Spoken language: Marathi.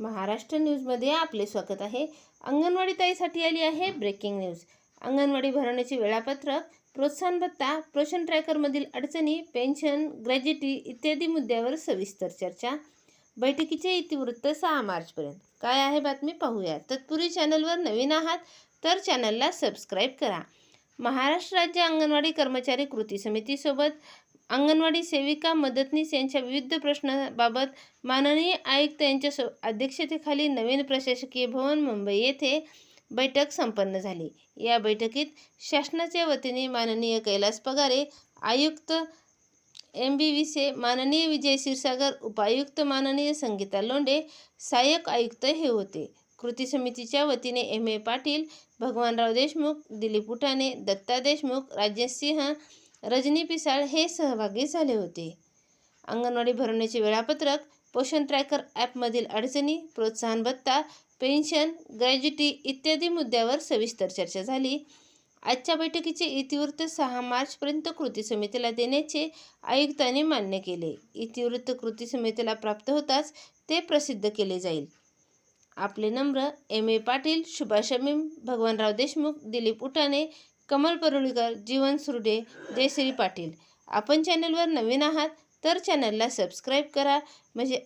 महाराष्ट्र न्यूजमध्ये आपले स्वागत आहे. अंगणवाडी ताईसाठी आली आहे ब्रेकिंग न्यूज अंगणवाडी भरवण्याचे वेळापत्रक प्रोत्साहन भत्ता प्रोशन ट्रॅकरमधील अडचणी पेन्शन ग्रॅज्युटी इत्यादी मुद्द्यावर सविस्तर चर्चा. बैठकीचे इतिवृत्त सहा मार्चपर्यंत. काय आहे बातमी पाहूया. तत्पूर्वी चॅनलवर नवीन आहात तर चॅनलला सबस्क्राईब करा. महाराष्ट्र राज्य अंगणवाडी कर्मचारी कृती समितीसोबत अंगणवाडी सेविका मदतनीस यांच्या विविध प्रश्नाबाबत माननीय आयुक्त यांच्या सो अध्यक्षतेखाली नवीन प्रशासकीय भवन मुंबई येथे बैठक संपन्न झाली. या बैठकीत शासनाच्या वतीने माननीय कैलास पगारे आयुक्त एम बी विसे माननीय विजय क्षीरसागर उपायुक्त माननीय संगीता लोंढे सहाय्यक आयुक्त हे होते. कृती समितीच्या वतीने एम ए पाटील भगवानराव देशमुख दिलीप उठाणे दत्ता देशमुख राजेश सिंह रजनी पिसाळ हे सहभागी झाले होते. अंगणवाडी भरवण्याचे वेळापत्रक पोषण ट्रॅकर ॲपमधील अडचणी प्रोत्साहन भत्ता पेन्शन ग्रॅज्युटी इत्यादी मुद्द्यावर सविस्तर चर्चा झाली. आजच्या बैठकीचे इतिवृत्त सहा मार्चपर्यंत कृती समितीला देण्याचे आयुक्तांनी मान्य केले. इतिवृत्त कृती समितीला प्राप्त होताच ते प्रसिद्ध केले जाईल. आपले नम्र एम ए पाटील सुभाष अमीम भगवानराव देशमुख दिलीप उठाणे कमल परुळीकर जीवन सुरडे जयश्री पाटील. आपण चॅनलवर नवीन आहात तर चॅनलला सबस्क्राईब करा. म्हणजे